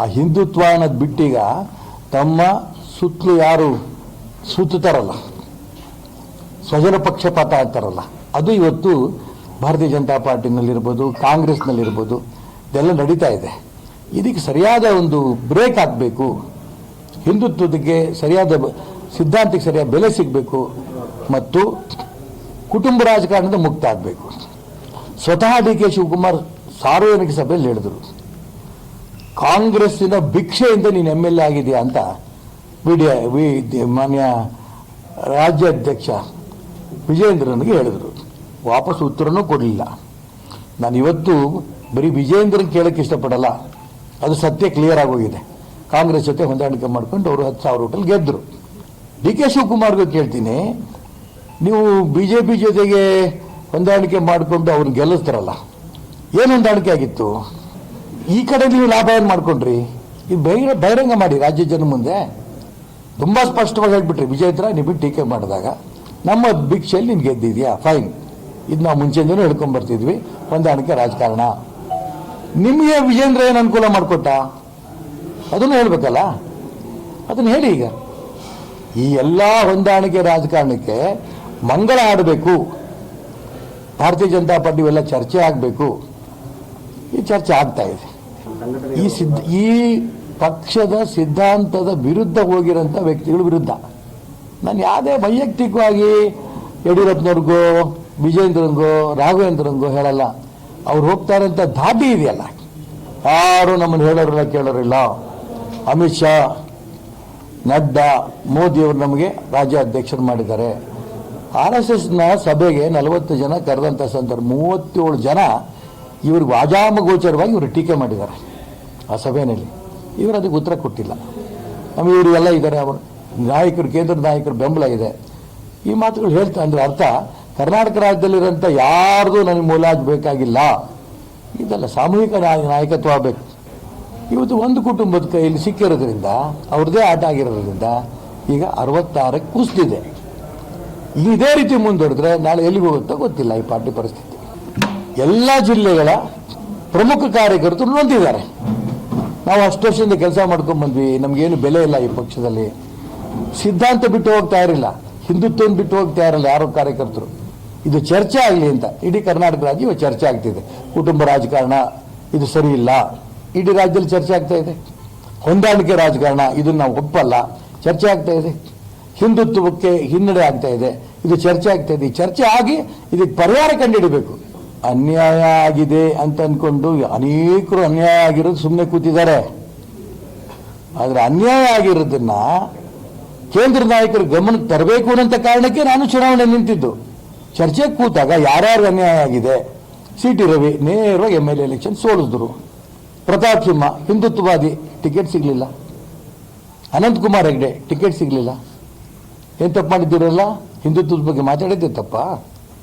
ಆ ಹಿಂದುತ್ವ ಅನ್ನೋದು ಬಿಟ್ಟೀಗ ತಮ್ಮ ಸುತ್ತಲೂ ಯಾರು ಸುತ್ತಾರಲ್ಲ ಸ್ವಜನ ಪಕ್ಷಪಾತ ಅಂತಾರಲ್ಲ. ಅದು ಇವತ್ತು ಭಾರತೀಯ ಜನತಾ ಪಾರ್ಟಿನಲ್ಲಿರ್ಬೋದು, ಕಾಂಗ್ರೆಸ್ನಲ್ಲಿರ್ಬೋದು, ಇದೆಲ್ಲ ನಡೀತಾ ಇದೆ. ಇದಕ್ಕೆ ಸರಿಯಾದ ಒಂದು ಬ್ರೇಕ್ ಆಗಬೇಕು ಹಿಂದುತ್ವದಕ್ಕೆ ಸರಿಯಾದ ಸಿದ್ಧಾಂತಕ್ಕೆ ಸರಿಯಾದ ಬೆಲೆ ಸಿಗಬೇಕು ಮತ್ತು ಕುಟುಂಬ ರಾಜಕಾರಣದ ಮುಕ್ತ ಆಗಬೇಕು. ಸ್ವತಃ ಡಿ ಕೆ ಶಿವಕುಮಾರ್ ಸಾರ್ವಜನಿಕ ಸಭೆಯಲ್ಲಿ ಹೇಳಿದರು. ಕಾಂಗ್ರೆಸ್ಸಿನ ಭಿಕ್ಷೆಯಿಂದ ನೀನು ಎಂ ಎಲ್ ಎ ಆಗಿದೆಯಾ ಅಂತ ವಿಡಿಯ ವಿ ಮಾನ್ಯ ರಾಜ್ಯಾಧ್ಯಕ್ಷ ವಿಜೇಂದ್ರನಿಗೆ ಹೇಳಿದರು. ವಾಪಸ್ ಉತ್ತರನೂ ಕೊಡಲಿಲ್ಲ. ನಾನು ಇವತ್ತು ಬರೀ ವಿಜಯೇಂದ್ರನ್ ಕೇಳಕ್ಕೆ ಇಷ್ಟಪಡಲ್ಲ. ಅದು ಸತ್ಯ ಕ್ಲಿಯರ್ ಆಗೋಗಿದೆ. ಕಾಂಗ್ರೆಸ್ ಜೊತೆ ಹೊಂದಾಣಿಕೆ ಮಾಡ್ಕೊಂಡು ಅವರು ಹತ್ತು ಸಾವಿರ ಹೋಟೆಲ್ ಗೆದ್ದರು ಡಿ ಕೆ ಶಿವಕುಮಾರ್ಗೂ ಕೇಳ್ತೀನಿ, ನೀವು ಬಿ ಜೆ ಪಿ ಜೊತೆಗೆ ಹೊಂದಾಣಿಕೆ ಮಾಡಿಕೊಂಡು ಅವ್ರನ್ನ ಗೆಲ್ಲಿಸ್ತಾರಲ್ಲ, ಏನು ಹೊಂದಾಣಿಕೆ ಆಗಿತ್ತು? ಈ ಕಡೆ ನೀವು ಲಾಭ ಏನು ಮಾಡ್ಕೊಂಡ್ರಿ? ಇದು ಬಹಿರ, ಬಹಿರಂಗ ಮಾಡಿ ರಾಜ್ಯ ಜನ ಮುಂದೆ. ತುಂಬ ಸ್ಪಷ್ಟವಾಗಿ ಹೇಳ್ಬಿಟ್ರಿ ವಿಜೇಂದ್ರ ನೀವು ಟೀಕೆ ಮಾಡಿದಾಗ ನಮ್ಮ ಭಿಕ್ಷೆಯಲ್ಲಿ ನೀನು ಗೆದ್ದಿದ್ಯಾ ಫೈನ್ ಇದು ನಾವು ಮುಂಚೆಯಿಂದನೂ ಹೇಳ್ಕೊಂಡ್ ಬರ್ತಿದ್ವಿ. ಹೊಂದಾಣಿಕೆ ರಾಜಕಾರಣ. ನಿಮಗೆ ವಿಜೇಂದ್ರ ಏನು ಅನುಕೂಲ ಮಾಡಿಕೊಟ್ಟ? ಅದನ್ನು ಹೇಳಬೇಕಲ್ಲ? ಅದನ್ನು ಹೇಳಿ ಈಗ. ಈ ಎಲ್ಲ ಹೊಂದಾಣಿಕೆ ರಾಜಕಾರಣಕ್ಕೆ ಮಂಗಳ ಆಡಬೇಕು ಭಾರತೀಯ ಜನತಾ ಪಾರ್ಟಿ ಇವೆಲ್ಲ ಚರ್ಚೆ ಆಗಬೇಕು. ಈ ಚರ್ಚೆ ಆಗ್ತಾ ಇದೆ. ಈ ಸಿದ್ಧ ಈ ಪಕ್ಷದ ಸಿದ್ಧಾಂತದ ವಿರುದ್ಧ ಹೋಗಿರೋಂಥ ವ್ಯಕ್ತಿಗಳ ವಿರುದ್ಧ. ನಾನು ಯಾವುದೇ ವೈಯಕ್ತಿಕವಾಗಿ ಯಡಿಯೂರಪ್ಪನವ್ರಿಗೋ ವಿಜೇಂದ್ರಂಗೋ ರಾಘವೇಂದ್ರಂಗೋ ಹೇಳಲ್ಲ. ಅವ್ರು ಹೋಗ್ತಾರೆ ಅಂತ ದಾಟಿ ಇದೆಯಲ್ಲ. ಯಾರು ನಮ್ಮನ್ನು ಹೇಳೋರಿಲ್ಲ ಕೇಳೋರಿಲ್ಲ. ಅಮಿತ್ ಶಾ, ನಡ್ಡಾ ಮೋದಿಯವರು ನಮಗೆ ರಾಜ್ಯಾಧ್ಯಕ್ಷರು ಮಾಡಿದ್ದಾರೆ. ಆರ್ ಎಸ್ ಎಸ್ನ ಸಭೆಗೆ ನಲವತ್ತು ಜನ ಕರೆದಂಥ ಸಂದರ್ಭ, ಮೂವತ್ತೇಳು ಜನ ಇವ್ರಿಗೆ ವಾಜಾಮಗೋಚರವಾಗಿ ಇವರು ಟೀಕೆ ಮಾಡಿದ್ದಾರೆ. ಆ ಸಭೆಯಲ್ಲಿ. ಇವರು ಅದಕ್ಕೆ ಉತ್ತರ ಕೊಟ್ಟಿಲ್ಲ. ನಮಗೆ ಎಲ್ಲ ಇದ್ದಾರೆ, ಅವರು ನಾಯಕರು, ಕೇಂದ್ರ ನಾಯಕರು ಬೆಂಬಲ ಇದೆ. ಈ ಮಾತುಗಳು ಹೇಳ್ತಾ ಅಂದ್ರೆ ಅರ್ಥ, ಕರ್ನಾಟಕ ರಾಜ್ಯದಲ್ಲಿರೋಂಥ ಯಾರ್ದು ನನಗೆ ಮೂಲಾಜ್ ಬೇಕಾಗಿಲ್ಲ. ಇದೆಲ್ಲ ಸಾಮೂಹಿಕ ನಾಯ- ನಾಯಕತ್ವ ಆಗಬೇಕು. ಇವತ್ತು ಒಂದು ಕುಟುಂಬದ ಕೈಯಲ್ಲಿ ಸಿಕ್ಕಿರೋದ್ರಿಂದ, ಅವ್ರದ್ದೇ ಆಟ ಆಗಿರೋದ್ರಿಂದ, ಈಗ ಅರವತ್ತಾರಕ್ಕೆ ಕುಸಿದಿದೆ ಇದೇ ರೀತಿ ಮುಂದುವರೆದ್ರೆ ನಾಳೆ ಎಲ್ಲಿಗೆ ಹೋಗುತ್ತೋ ಗೊತ್ತಿಲ್ಲ ಈ ಪಾರ್ಟಿ ಪರಿಸ್ಥಿತಿ. ಎಲ್ಲ ಜಿಲ್ಲೆಗಳ ಪ್ರಮುಖ ಕಾರ್ಯಕರ್ತರು ನೊಂದಿದ್ದಾರೆ. ನಾವು ಅಷ್ಟು ವರ್ಷದಿಂದ ಕೆಲಸ ಮಾಡ್ಕೊಂಡ್ಬಂದ್ವಿ ನಮಗೇನು ಬೆಲೆ ಇಲ್ಲ ಈ ಪಕ್ಷದಲ್ಲಿ. ಸಿದ್ಧಾಂತ ಬಿಟ್ಟು ಹೋಗ್ತಾ ಇರಲಿಲ್ಲ. ಹಿಂದುತ್ವ ಬಿಟ್ಟು ಹೋಗ್ತಾ ಇರಲ್ಲ ಯಾರೋ ಕಾರ್ಯಕರ್ತರು. ಇದು ಚರ್ಚೆ ಆಗಲಿ ಅಂತ. ಇಡೀ ಕರ್ನಾಟಕ ರಾಜ್ಯ ಇವಾಗ ಚರ್ಚೆ ಆಗ್ತಿದೆ. ಕುಟುಂಬ ರಾಜಕಾರಣ, ಇದು ಸರಿ ಇಲ್ಲ. ಇಡೀ ರಾಜ್ಯದಲ್ಲಿ ಚರ್ಚೆ ಆಗ್ತಾ ಇದೆ. ಹೊಂದಾಣಿಕೆ ರಾಜಕಾರಣ, ಇದನ್ನು ನಾವು ಒಪ್ಪಲ್ಲ. ಚರ್ಚೆ ಆಗ್ತಾ ಇದೆ. ಹಿಂದುತ್ವಕ್ಕೆ ಹಿನ್ನಡೆ ಆಗ್ತಾ ಇದೆ. ಇದು ಚರ್ಚೆ ಆಗ್ತಾ ಇದೆ. ಈ ಚರ್ಚೆ ಆಗಿ ಇದಕ್ಕೆ ಪರಿಹಾರ ಕಂಡುಹಿಡಬೇಕು ಅನ್ಯಾಯ ಆಗಿದೆ ಅಂತ ಅಂದ್ಕೊಂಡು ಅನೇಕರು ಅನ್ಯಾಯ ಆಗಿರೋದು ಸುಮ್ಮನೆ ಕೂತಿದ್ದಾರೆ. ಆದರೆ ಅನ್ಯಾಯ ಆಗಿರೋದನ್ನ ಕೇಂದ್ರ ನಾಯಕರು ಗಮನಕ್ಕೆ ತರಬೇಕು ಅನ್ನೋಂಥ ಕಾರಣಕ್ಕೆ ನಾನು ಚುನಾವಣೆ ನಿಂತಿದ್ದು. ಚರ್ಚೆಗೆ ಕೂತಾಗ ಯಾರ್ಯಾರು ಅನ್ಯಾಯ ಆಗಿದೆ? ಸಿ ಟಿ ರವಿ ನೇರವಾಗಿ ಎಂ ಎಲ್ ಎ ಎಲೆಕ್ಷನ್ ಸೋಲಿದ್ರು ಪ್ರತಾಪ್ ಸಿಂಹ, ಹಿಂದುತ್ವವಾದಿ ಟಿಕೆಟ್ ಸಿಗಲಿಲ್ಲ. ಅನಂತಕುಮಾರ್ ಹೆಗ್ಡೆ ಟಿಕೆಟ್ ಸಿಗಲಿಲ್ಲ. ಏನು ತಪ್ಪು ಮಾಡಿದ್ದೀರಲ್ಲ? ಹಿಂದುತ್ವದ ಬಗ್ಗೆ ಮಾತಾಡಿದ್ದೆ ತಪ್ಪಾ?